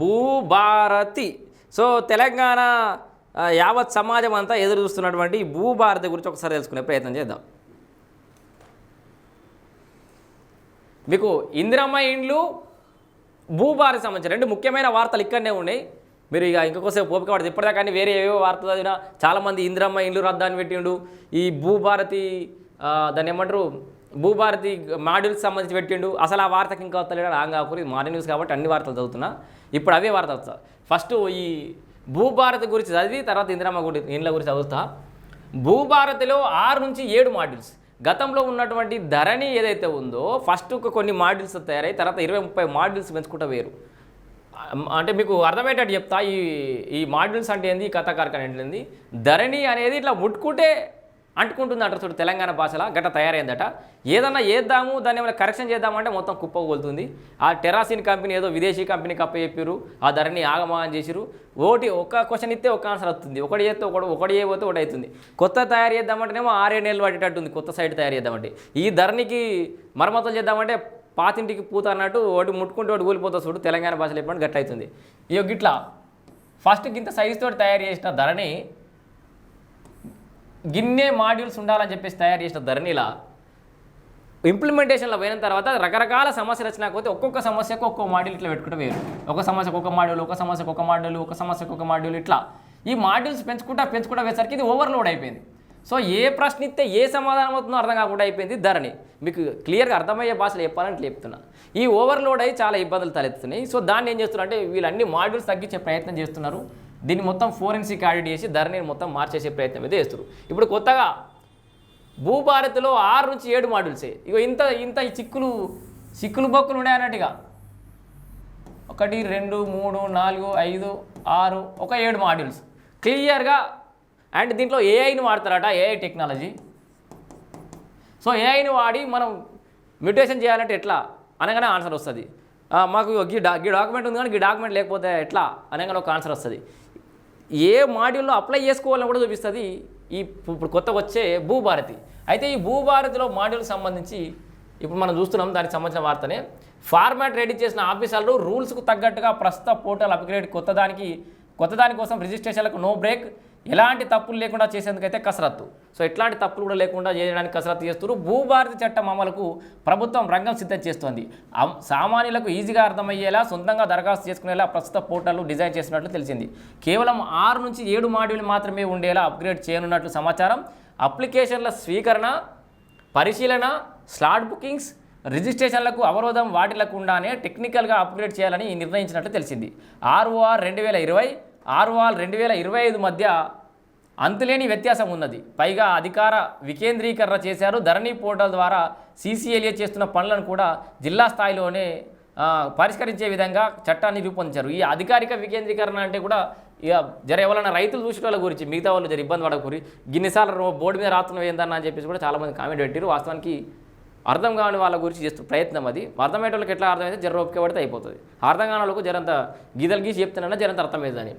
Bhubharati. So Telangana యావత్ సమాజం అంతా ఎదురు చూస్తున్నటువంటి ఈ భూభారతి గురించి ఒకసారి తెలుసుకునే ప్రయత్నం చేద్దాం. మీకు ఇందిరమ్మ ఇండ్లు భూభారతి సంబంధించిన రెండు ముఖ్యమైన వార్తలు ఇక్కడనే ఉన్నాయి. మీరు ఇక ఇంకొకసేపు ఓపిక పడుతుంది ఇప్పటిదాకా వేరే ఏవో వార్తలు చదివినా చాలామంది ఇందిరమ్మ ఇండ్లు రద్దాన్ని పెట్టిండు. ఈ భూభారతి దాన్ని ఏమంటారు? భూభారతి మాడ్యూల్స్ సంబంధించి పెట్టిండు. అసలు ఆ వార్తకి ఇంకా వస్తలేడు? ఆంగా ఇది మార్నింగ్ న్యూస్ కాబట్టి అన్ని వార్తలు చదువుతున్నా. ఇప్పుడు అవే వార్త వస్తా. ఫస్ట్ ఈ భూభారత్ గురించి చదివి తర్వాత ఇందిరమ్మ గుడి ఇండ్ల గురించి చదువుతా. భూభారతిలో ఆరు నుంచి ఏడు మాడ్యూల్స్. గతంలో ఉన్నటువంటి ధరణి ఏదైతే ఉందో ఫస్ట్ కొన్ని మాడ్యూల్స్ తయారై తర్వాత ఇరవై ముప్పై మాడ్యూల్స్ పెంచుకుంటా వేరు. అంటే మీకు అర్థమయ్యేటట్టు చెప్తా ఈ ఈ మాడ్యూల్స్ అంటే ఏంది ఈ కథా ఏంటి ధరణి అనేది ఇట్లా ముట్టుకుంటే అంటుకుంటుంది అంటారు చూడు తెలంగాణ భాషలో గట్ట తయారైందట. ఏదన్నా చేద్దాము దాన్ని ఏమైనా కరెక్షన్ చేద్దామంటే మొత్తం కుప్పగోలుతుంది ఆ టెరాసిన్ కంపెనీ ఏదో విదేశీ కంపెనీకి అప్పచెప్పారు ఆ ధరని ఆగమాగం చేసిరు ఓటి ఒక్క క్వశ్చన్ ఇస్తే ఒక్క ఆన్సర్ వస్తుంది. ఒకటి చేస్తే ఒకటి ఒకటి చేయబోతే ఒకటి అవుతుంది. కొత్త తయారు చేద్దామంటేనేమో ఆరేడు నెలలు పట్టేటట్టుంది కొత్త సైట్ తయారు చేద్దామంటే. ఈ ధరణికి మరమ్మతులు చేద్దామంటే పాతింటికి పూత అన్నట్టు ఒకటి ముట్టుకుంటే ఒకటి కూలిపోతా చూడు తెలంగాణ భాషలో చెప్పండి గట్ట అవుతుంది. ఇక గిట్లా ఫస్ట్ గింత సైజుతో తోటి తయారు చేసిన ధరని గిన్నె మాడ్యూల్స్ ఉండాలని చెప్పేసి తయారు చేసిన ధరణిలా ఇంప్లిమెంటేషన్లో పోయిన తర్వాత రకరకాల సమస్యలు వచ్చినాకపోతే ఒక్కొక్క సమస్యకు ఒక్కొక్క మాడ్యూల్ ఇట్లా పెట్టుకుంటే వేరు. ఒక సమస్యకు ఒక మాడ్యూల్ ఒక సమస్యకు ఒక మాడ్యూల్ ఒక సమస్యకు ఒక మాడ్యూల్ ఇట్లా. ఈ మాడ్యూల్స్ పెంచుకుంటా పెంచుకుంటా వేసరికి ఇది ఓవర్లోడ్ అయిపోయింది. సో ఏ ప్రశ్న ఇస్తే ఏ సమాధానం అవుతుందో అర్థం కాకుండా అయిపోయింది ధరణి. మీకు క్లియర్గా అర్థమయ్యే భాషలో చెప్పాలని చెప్తున్నా. ఈ ఓవర్లోడ్ అయ్యి చాలా ఇబ్బందులు తలెత్తున్నాయి సో దాన్ని ఏం చేస్తున్నారు అంటే వీళ్ళన్ని మాడ్యూల్స్ తగ్గించే ప్రయత్నం చేస్తున్నారు. దీన్ని మొత్తం ఫోరెన్సిక్ ఆడిట్ చేసి ధరని మొత్తం మార్చేసే ప్రయత్నం అయితే చేస్తారు ఇప్పుడు కొత్తగా భూభారత్లో ఆరు నుంచి ఏడు మాడ్యూల్సే. ఇగో ఇంత ఇంత ఈ చిక్కులు చిక్కులు బొక్కులు ఉన్నాయన్నట్టుగా ఒకటి రెండు మూడు నాలుగు ఐదు ఆరు ఒక ఏడు మాడ్యూల్స్. క్లియర్గా అండ్ దీంట్లో ఏఐని వాడతారట ఏఐ టెక్నాలజీ. సో ఏఐని వాడి మనం మ్యూటేషన్ చేయాలంటే ఎట్లా? అనగానే ఆన్సర్ వస్తుంది. మాకు ఈ డా ఈ డాక్యుమెంట్ ఉంది కానీ ఈ డాక్యుమెంట్ లేకపోతే ఎట్లా? అనగానే ఒక ఆన్సర్ వస్తుంది. ఏ మాడ్యూల్లో అప్లై చేసుకోవాలని కూడా చూపిస్తుంది ఈ ఇప్పుడు కొత్తగా వచ్చే భూభారతి. అయితే ఈ భూభారతిలో మాడ్యూల్ సంబంధించి ఇప్పుడు మనం చూస్తున్నాం దానికి సంబంధించిన వార్తనే. ఫార్మాట్ రెడీ చేసిన ఆఫీసర్లు రూల్స్కు తగ్గట్టుగా ప్రస్తుత పోర్టల్ అప్గ్రేడ్ కొత్త దానికి కొత్త కోసం రిజిస్ట్రేషన్లకు నో బ్రేక్. ఎలాంటి తప్పులు లేకుండా చేసేందుకైతే కసరత్తు. సో ఎట్లాంటి తప్పులు కూడా లేకుండా చేయడానికి కసరత్తు చేస్తున్నారు. భూభారతి చట్టం అమలుకు ప్రభుత్వం రంగం సిద్ధం చేస్తోంది. అమ్- సామాన్యులకు ఈజీగా అర్థమయ్యేలా సొంతంగా దరఖాస్తు చేసుకునేలా ప్రస్తుత పోర్టల్ డిజైన్ చేసినట్లు తెలిసింది. కేవలం ఆరు నుంచి ఏడు మాడ్యూల్ మాత్రమే ఉండేలా అప్గ్రేడ్ చేయనున్నట్లు సమాచారం. అప్లికేషన్ల స్వీకరణ పరిశీలన స్లాట్ బుకింగ్స్ రిజిస్ట్రేషన్లకు అవరోధం వాటిల్లకుండానే టెక్నికల్గా అప్గ్రేడ్ చేయాలని నిర్ణయించినట్లు తెలిసింది. ఆర్ఓఆర్ రెండు వేల ఇరవై ఆర్వాల్ రెండు వేల ఇరవై ఐదు మధ్య అంతులేని వ్యత్యాసం ఉన్నది. పైగా అధికార వికేంద్రీకరణ చేశారు. ధరణి పోర్టల్ ద్వారా సీసీఎల్ఏ చేస్తున్న పనులను కూడా జిల్లా స్థాయిలోనే పరిష్కరించే విధంగా చట్టాన్ని రూపొందించారు. ఈ అధికారిక వికేంద్రీకరణ అంటే కూడా ఇక జర ఎవరైనా రైతులు చూసిన వాళ్ళ గురించి మిగతా వాళ్ళు జర ఇబ్బంది పడకూరి గిన్నిసార్లు బోర్డు మీద రాస్తున్నావు ఏందన్నా అని చెప్పేసి కూడా చాలామంది కామెంట్ పెట్టారు వాస్తవానికి అర్థం కాని వాళ్ళ గురించి చేస్తున్న ప్రయత్నం అది. అర్థమయ్యే వాళ్ళకి ఎట్లా అర్థమైతే జర ఓపిక పడితే అయిపోతుంది. అర్థం కాని వాళ్ళకు జరంత గీతలు గీసి చెప్తున్నా జరంత అర్థమవుతుందని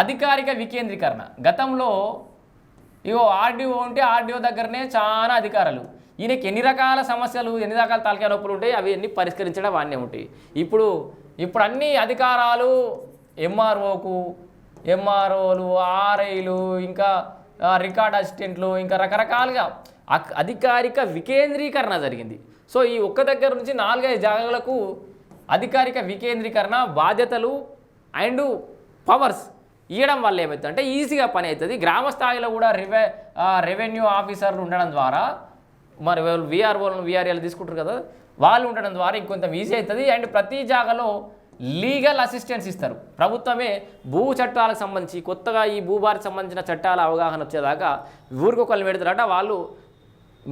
అధికారిక వికేంద్రీకరణ. గతంలో ఇగో ఆర్డీఓ ఉంటే ఆర్డీఓ దగ్గరనే చాలా అధికారాలు. ఈయనకి ఎన్ని రకాల సమస్యలు ఎన్ని రకాల తలకాయ నొప్పులు ఉంటాయి అవి అన్నీ పరిష్కరించడం వాడినే ఉంటాయి ఇప్పుడు ఇప్పుడు అన్ని అధికారాలు ఎంఆర్ఓకు ఎంఆర్ఓలు ఆర్ఐలు ఇంకా రికార్డ్ అసిస్టెంట్లు ఇంకా రకరకాలుగా అధికారిక వికేంద్రీకరణ జరిగింది. సో ఈ ఒక్క దగ్గర నుంచి నాలుగైదు జాగాలకు అధికారిక వికేంద్రీకరణ బాధ్యతలు అండ్ పవర్స్ ఇవ్వడం వల్ల ఏమవుతుంది అంటే ఈజీగా పని అవుతుంది. గ్రామ స్థాయిలో కూడా రెవె రెవెన్యూ ఆఫీసర్లు ఉండడం ద్వారా మరి వాళ్ళు విఆర్ఓలను విఆర్ఏలు తీసుకుంటారు కదా వాళ్ళు ఉండడం ద్వారా ఇంకొంత ఈజీ అవుతుంది. అండ్ ప్రతి జాగాలో లీగల్ అసిస్టెన్స్ ఇస్తారు. ప్రభుత్వమే భూ చట్టాలకు సంబంధించి కొత్తగా ఈ భూభారికి సంబంధించిన చట్టాల అవగాహన వచ్చేదాకా ఊరికొకళ్ళు పెడతారట. వాళ్ళు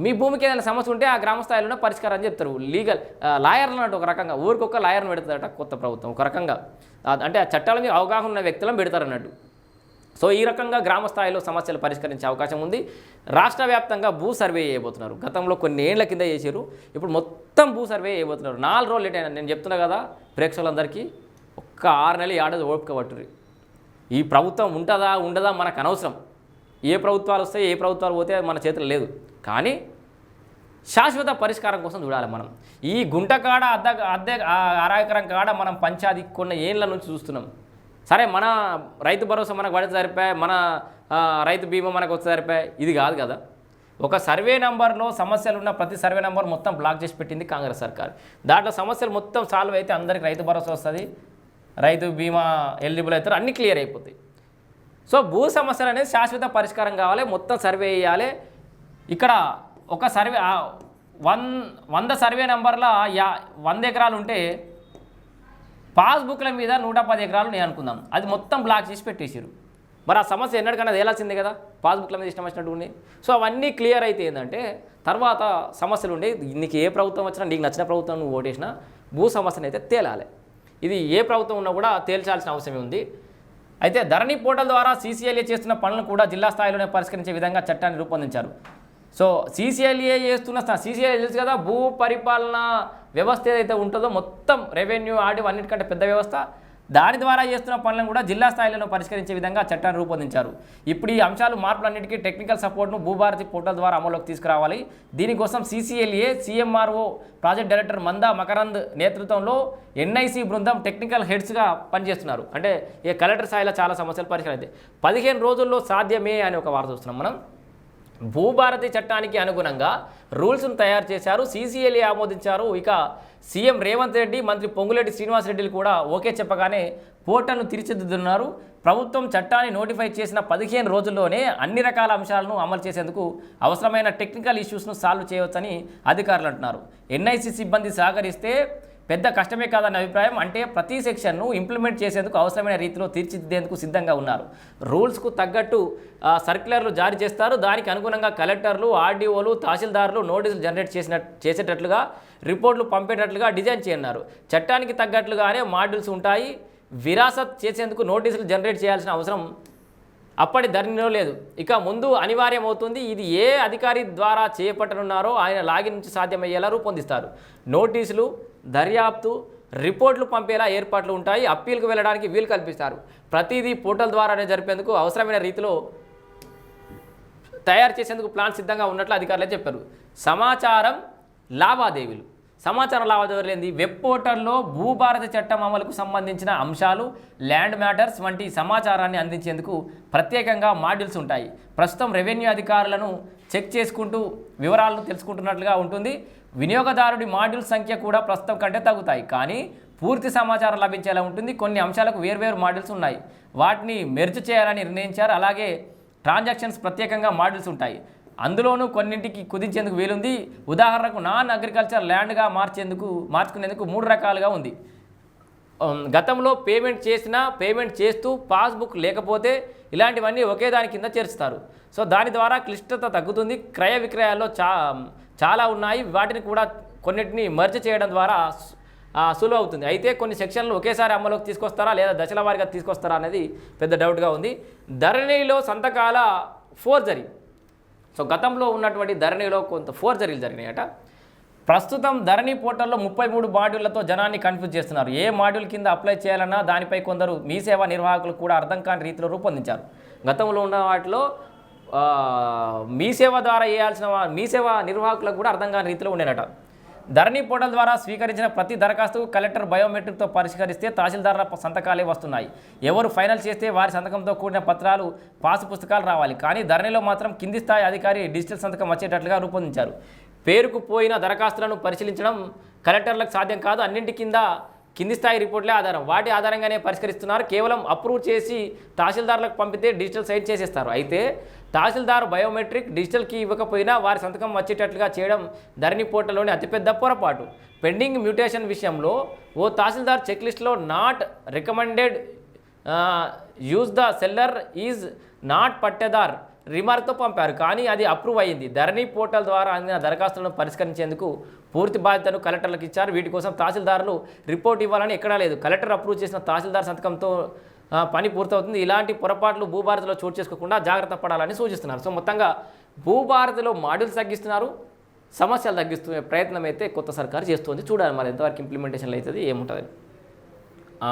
మీ భూమికి ఏదైనా సమస్య ఉంటే ఆ గ్రామ స్థాయిలోనే పరిష్కారం అని చెప్తారు. లీగల్ లాయర్లు అన్నట్టు ఒక రకంగా ఊరికొక లాయర్ని పెడతారట కొత్త ప్రభుత్వం ఒక రకంగా. అంటే ఆ చట్టాల మీద అవగాహన ఉన్న వ్యక్తులను పెడతారు అన్నట్టు. సో ఈ రకంగా గ్రామ స్థాయిలో సమస్యలు పరిష్కరించే అవకాశం ఉంది. రాష్ట్ర వ్యాప్తంగా భూ సర్వే చేయబోతున్నారు. గతంలో కొన్ని ఏళ్ళ కింద చేశారు. ఇప్పుడు మొత్తం భూ సర్వే చేయబోతున్నారు. నాలుగు రోజులు లేట్ అయినా నేను చెప్తున్నా కదా ప్రేక్షకులందరికీ ఒక్క ఆరు నెలలు ఏడాది ఓపిక పట్టుర్రి. ఈ ప్రభుత్వం ఉంటుందా ఉండదా మనకు అనవసరం. ఏ ప్రభుత్వాలు వస్తాయి ఏ ప్రభుత్వాలు పోతే మన చేతులు లేదు. కానీ శాశ్వత పరిష్కారం కోసం చూడాలి మనం. ఈ గుంట కాడ అద్దె అద్దె ఆ అరాకరం కాడ మనం పంచాది కొన్ని ఏళ్ళ నుంచి చూస్తున్నాం. సరే మన రైతు భరోసా మనకు పడితే సరిపోయి మన రైతు బీమా మనకు వచ్చి సరిపోయి ఇది కాదు కదా. ఒక సర్వే నెంబర్లో సమస్యలు ఉన్న ప్రతి సర్వే నెంబర్ మొత్తం బ్లాక్ చేసి పెట్టింది కాంగ్రెస్ సర్కార్. దాంట్లో సమస్యలు మొత్తం సాల్వ్ అయితే అందరికి రైతు భరోసా వస్తుంది రైతు బీమా ఎలిజిబుల్ అవుతారు అన్నీ క్లియర్ అయిపోతాయి. సో భూ సమస్యలు అనేది శాశ్వత పరిష్కారం కావాలి మొత్తం సర్వే చేయాలి ఇక్కడ ఒక సర్వే వన్ వంద సర్వే నెంబర్ల యా వంద ఎకరాలు ఉంటే పాస్బుక్ల మీద నూట పది ఎకరాలు నేను అనుకుందాం. అది మొత్తం బ్లాక్ చేసి పెట్టేసారు మరి ఆ సమస్య ఎన్నటికన్నా తేలాల్సిందే కదా? పాస్బుక్ల మీద ఇష్టం వచ్చినట్టు ఉంది సో అవన్నీ క్లియర్ అయితే ఏంటంటే తర్వాత సమస్యలు ఉండే నీకు ఏ ప్రభుత్వం వచ్చినా నీకు నచ్చిన ప్రభుత్వం నువ్వు ఓటేసినా భూ సమస్యను అయితే తేలాలి. ఇది ఏ ప్రభుత్వం ఉన్నా కూడా తేల్చాల్సిన అవసరం ఉంది. అయితే ధరణి పోర్టల్ ద్వారా సీసీఎల్ఏ చేస్తున్న పనులను కూడా జిల్లా స్థాయిలోనే పరిష్కరించే విధంగా చట్టాన్ని రూపొందించారు. సో సీసీఎల్ఏ చేస్తున్న సీసీఎల్ఏ తెలుసు కదా భూ పరిపాలన వ్యవస్థ ఏదైతే ఉంటుందో మొత్తం రెవెన్యూ ఆడి అన్నిటికంటే పెద్ద వ్యవస్థ. దాని ద్వారా చేస్తున్న పనులను కూడా జిల్లా స్థాయిలో పరిష్కరించే విధంగా చట్టాన్ని రూపొందించారు. ఇప్పుడు ఈ అంశాలు మార్పులన్నిటికీ టెక్నికల్ సపోర్ట్ను భూభారతి పోర్టల్ ద్వారా అమలులోకి తీసుకురావాలి. దీనికోసం CCLA CMRO project director Manda Makarand నేతృత్వంలో ఎన్ఐసి బృందం టెక్నికల్ హెడ్స్గా పనిచేస్తున్నారు. అంటే ఈ కలెక్టర్ స్థాయిలో చాలా సమస్యలు పరిష్కరైతే పదిహేను రోజుల్లో సాధ్యమే అని ఒక వార్త చూస్తున్నాం మనం. భూభారతి చట్టానికి అనుగుణంగా రూల్స్ను తయారు చేశారు సీసీఎల్ఏ ఆమోదించారు. ఇక సీఎం రేవంత్ రెడ్డి మంత్రి పొంగులేటి శ్రీనివాసరెడ్డిలు కూడా ఓకే చెప్పగానే పోర్టల్ను తీర్చిదిద్దుతున్నారు. ప్రభుత్వం చట్టాన్ని నోటిఫై చేసిన పదిహేను రోజుల్లోనే అన్ని రకాల అంశాలను అమలు చేసేందుకు అవసరమైన టెక్నికల్ ఇష్యూస్ను సాల్వ్ చేయవచ్చని అధికారులు అంటున్నారు. ఎన్ఐసి సిబ్బంది సహకరిస్తే పెద్ద కష్టమే కాదన్న అభిప్రాయం. అంటే ప్రతి సెక్షన్ను ఇంప్లిమెంట్ చేసేందుకు అవసరమైన రీతిలో తీర్చిదిద్దేందుకు సిద్ధంగా ఉన్నారు. రూల్స్కు తగ్గట్టు సర్క్యులర్లు జారీ చేస్తారు. దానికి అనుగుణంగా కలెక్టర్లు ఆర్డీఓలు తహసీల్దారులు నోటీసులు జనరేట్ చేసిన చేసేటట్లుగా రిపోర్ట్లు పంపేటట్లుగా డిజైన్ చేయన్నారు. చట్టానికి తగ్గట్లుగానే మాడ్యూల్స్ ఉంటాయి. విరాసత్ చేసేందుకు నోటీసులు జనరేట్ చేయాల్సిన అవసరం అప్పటి ధరణిలో లేదు. ఇక ముందు అనివార్యం అవుతుంది ఇది ఏ అధికారి ద్వారా చేపట్టనున్నారో ఆయన లాగిన్ నుంచి సాధ్యమయ్యేలా రూపొందిస్తారు. నోటీసులు దర్యాప్తు రిపోర్ట్లు పంపేలా ఏర్పాట్లు ఉంటాయి. అప్పీల్కు వెళ్ళడానికి వీలు కల్పిస్తారు. ప్రతిదీ పోర్టల్ ద్వారానే జరిపేందుకు అవసరమైన రీతిలో తయారు చేసేందుకు ప్లాన్ సిద్ధంగా ఉన్నట్లు అధికారులే చెప్పారు. సమాచారం లావాదేవీలు. సమాచారం లావాదేవీలైంది వెబ్ పోర్టల్లో భూభారత చట్టం అమలుకు సంబంధించిన అంశాలు ల్యాండ్ మ్యాటర్స్ వంటి సమాచారాన్ని అందించేందుకు ప్రత్యేకంగా మాడ్యూల్స్ ఉంటాయి. ప్రస్తుతం రెవెన్యూ అధికారులను చెక్ చేసుకుంటూ వివరాలను తెలుసుకుంటున్నట్లుగా ఉంటుంది. వినియోగదారుడి మాడ్యూల్ సంఖ్య కూడా ప్రస్తుతం కంటే తగ్గుతాయి. కానీ పూర్తి సమాచారం లభించేలా ఉంటుంది. కొన్ని అంశాలకు వేర్వేరు మాడ్యూల్స్ ఉన్నాయి. వాటిని మెర్జ్ చేయాలని నిర్ణయించారు. అలాగే ట్రాన్సాక్షన్స్ ప్రత్యేకంగా మాడ్యూల్స్ ఉంటాయి. అందులోనూ కొన్నింటికి కుదించేందుకు వీలుంది. ఉదాహరణకు నాన్ అగ్రికల్చర్ ల్యాండ్గా మార్చేందుకు మార్చుకునేందుకు మూడు రకాలుగా ఉంది. గతంలో పేమెంట్ చేసినా పేమెంట్ చేస్తూ పాస్బుక్ లేకపోతే ఇలాంటివన్నీ ఒకే దాని కింద చేర్చుతారు. సో దాని ద్వారా క్లిష్టత తగ్గుతుంది. క్రయ విక్రయాల్లో చా చాలా ఉన్నాయి. వాటిని కూడా కొన్నిటిని మర్జ్ చేయడం ద్వారా సు- సులువు అవుతుంది అయితే కొన్ని సెక్షన్లు ఒకేసారి అమలుకి తీసుకొస్తారా లేదా దశల వారీగా తీసుకొస్తారా అనేది పెద్ద డౌట్గా ఉంది. ధరణిలో సంతకాల ఫోర్జరీ సో గతంలో ఉన్నటువంటి ధరణిలో కొంత ఫోర్జరీలు జరిగినాయట. ప్రస్తుతం ధరణి పోర్టల్లో ముప్పై మూడు మాడ్యూళ్ళతో జనాన్ని కన్ఫ్యూజ్ చేస్తున్నారు. ఏ మాడ్యూల్ కింద అప్లై చేయాలన్నా దానిపై కొందరు మీ సేవా నిర్వాహకులు కూడా అర్థం కాని రీతిలో రూపొందించారు. గతంలో ఉన్న వాటిలో మీ సేవ ద్వారా చేయాల్సిన మీ సేవ నిర్వాహకులకు కూడా అర్థం కాని రీతిలో ఉండేనట. ధరణి పోర్టల్ ద్వారా స్వీకరించిన ప్రతి దరఖాస్తు కలెక్టర్ బయోమెట్రిక్తో పరిష్కరిస్తే తహసీల్దారుల సంతకాలే వస్తున్నాయి. ఎవరు ఫైనల్ చేస్తే వారి సంతకంతో కూడిన పత్రాలు పాసు పుస్తకాలు రావాలి. కానీ ధరణిలో మాత్రం కింది స్థాయి అధికారి డిజిటల్ సంతకం వచ్చేటట్లుగా రూపొందించారు. పేరుకు పోయిన దరఖాస్తులను పరిశీలించడం కలెక్టర్లకు సాధ్యం కాదు. అన్నింటి కింద కింది స్థాయి రిపోర్ట్లే ఆధారం. వాటి ఆధారంగానే పరిష్కరిస్తున్నారు. కేవలం అప్రూవ్ చేసి తహసీల్దార్లకు పంపితే డిజిటల్ సైన్ చేసేస్తారు. అయితే తహసీల్దార్ బయోమెట్రిక్ డిజిటల్ కీ ఇవ్వకపోయినా వారి సంతకం వచ్చేటట్లుగా చేయడం ధరణి పోర్టల్లోని అతిపెద్ద పొరపాటు. పెండింగ్ మ్యూటేషన్ విషయంలో ఓ తహసీల్దార్ చెక్ లిస్ట్లో not recommended use the seller is not pattadar రిమార్క్తో పంపారు. కానీ అది అప్రూవ్ అయ్యింది. ధరణి పోర్టల్ ద్వారా అందిన దరఖాస్తులను పరిష్కరించేందుకు పూర్తి బాధ్యతను కలెక్టర్లకు ఇచ్చారు. వీటి కోసం తహసీల్దారులు రిపోర్ట్ ఇవ్వాలని ఎక్కడా లేదు. కలెక్టర్ అప్రూవ్ చేసిన తహసీల్దార్ సంతకంతో పని పూర్తవుతుంది. ఇలాంటి పొరపాట్లు భూభారతిలో చోటు చేసుకోకుండా జాగ్రత్త పడాలని సూచిస్తున్నారు. సో మొత్తంగా భూభారతిలో మాడ్యూల్స్ తగ్గిస్తున్నారు. సమస్యలు తగ్గిస్తున్న ప్రయత్నం అయితే కొత్త సర్కారు చేస్తుంది. చూడాలి మరి ఎంతవరకు ఇంప్లిమెంటేషన్లు అవుతుంది ఏముంటుంది.